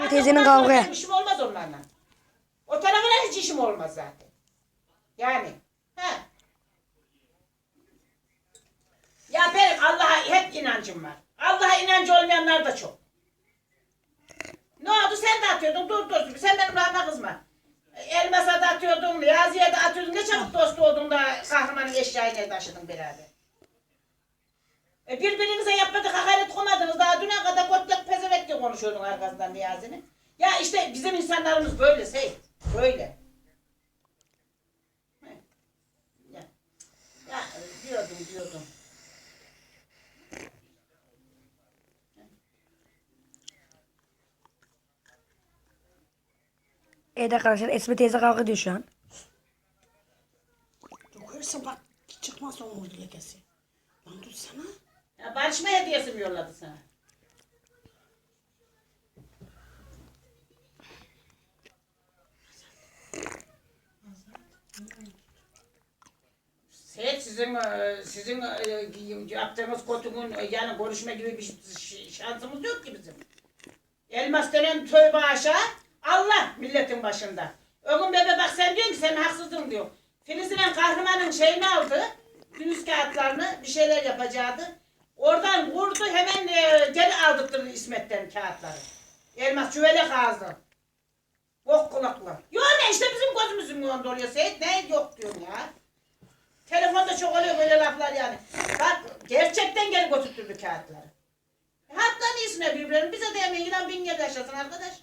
İsmet teyzenin kavga. Benim işim olmaz onlarla. O tarafına hiç işim olmaz zaten. Yani. He. Ya benim Allah'a hep inancım var. Allah'a inancı olmayanlar da çok. Ne oldu sen de atıyordun dur dur sen benim rahme kızma. Elmas'a da atıyordun, Niyazi'ye de atıyordun. Ne çabuk dost oldun da kahramanın eşyayı taşıdın beraber. E birbirinize yapmadık hakaret koymadınız. Daha düne kadar kotlak pezevenk diye konuşuyordun arkasından Niyazi'nin. Ya işte bizim insanlarımız böyle Seyit. Böyle. Ya, ya diyordum diyordum. Evet arkadaşlar İsmet teyze kavga ediyor şu an. Dokursa bak çıkmaz onun lekesi. Lan tutsana. Ya barışma hediyesi mi yolladı sana? Seyit sizin e, sizin e, yaptığınız kotuğun e, yani konuşma gibi bir şansımız yok ki bizim. Elmas denen tövbe aşağı Allah milletin başında. O gün bebe bak sen diyorsun ki sen haksızdın diyor. Filiz'in kahramanın şeyini aldı. Günüz kağıtlarını bir şeyler yapacaktı. Oradan vurdu hemen e, geri aldırttırdı İsmet'ten kağıtları. Elmas çüvelek ağzı. Bok kulaklar. Yok ne işte bizim gözümüzün önünde oluyor Seyit. Ne yok diyorum ya. Telefonda çok oluyor böyle laflar yani. Bak gerçekten geri götürttürdü kağıtları. Hatta iyisine birbirlerini bize de yemeyin inan bin yerde yaşasın arkadaş.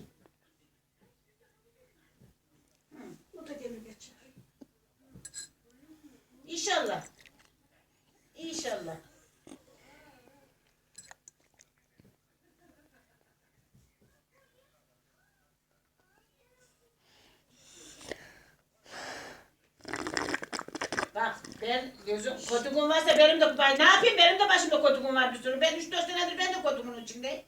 Hı, bu da gelir geçer. İnşallah. Bak ben gözüm kotuğum varsa benim de ben ne yapayım benim de başımda kotuğum var bir sürü. Ben 3-4 senedir ben de kotuğumun içindeyim.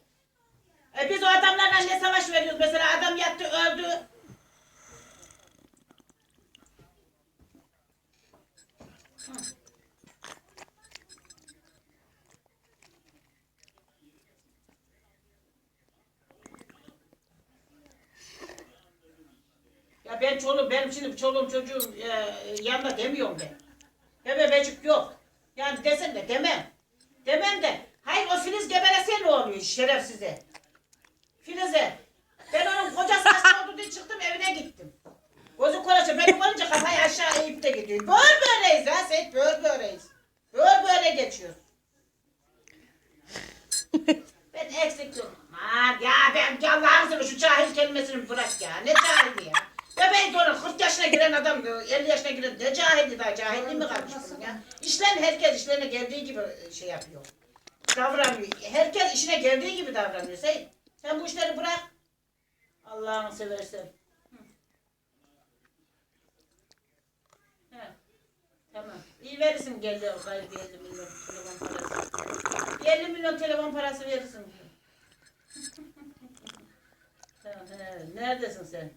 E biz o adamlarla ne savaş veriyoruz mesela adam yattı öldü. Ya ben çoluğum, benim şimdi çoluğum çocuğum e, yanında demiyorum ben. Bebecik yok. Yani desem de demem. Demem de. Hayır o Filiz geberese ne oluyor şerefsize? Filiz'e. Ben onun kocası hasta oldu diye çıktım evine gittim. Gözü kolaşa benim olunca kafayı aşağı eğip de gidiyor. Böyle böyleyiz ha Seyit böyle böyleyiz. Böyle böyle geçiyor. ben eksik yok. Ya ben Allah'ın şu cahil kelimesini bırak ya. Ne cahili ya. Ya ben de onu 40 yaşına giren adam 50 yaşına giren ne cahildi daha cahilliği mi kalmış bunun ya. İşlerin herkes işlerine geldiği gibi şey yapıyor. Davranıyor. Herkes işine geldiği gibi davranıyor. Sen, sen bu işleri bırak. Allah'ını seversen. Tamam. İyi verirsin geldi o gayri 50 milyon telefon parası. 50 milyon telefon parası verirsin. tamam, he. Neredesin sen?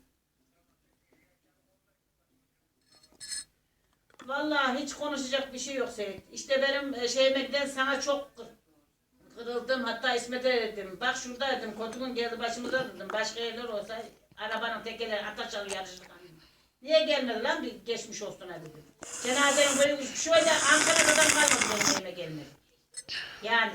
Vallahi hiç konuşacak bir şey yok Seyit. İşte benim e, şeyimden sana çok kır- kırıldım. Hatta İsmet'e dedim. Bak şurada dedim. Kotumun geldi başımıza dedim. Başka yerler olsa arabanın tekerleri ataşalı yarışırdı. Niye gelmedi lan bir geçmiş olsun ha dedim. Cenazenin böyle şöyle Ankara'dan kalmadı benim evime gelmedi. Yani.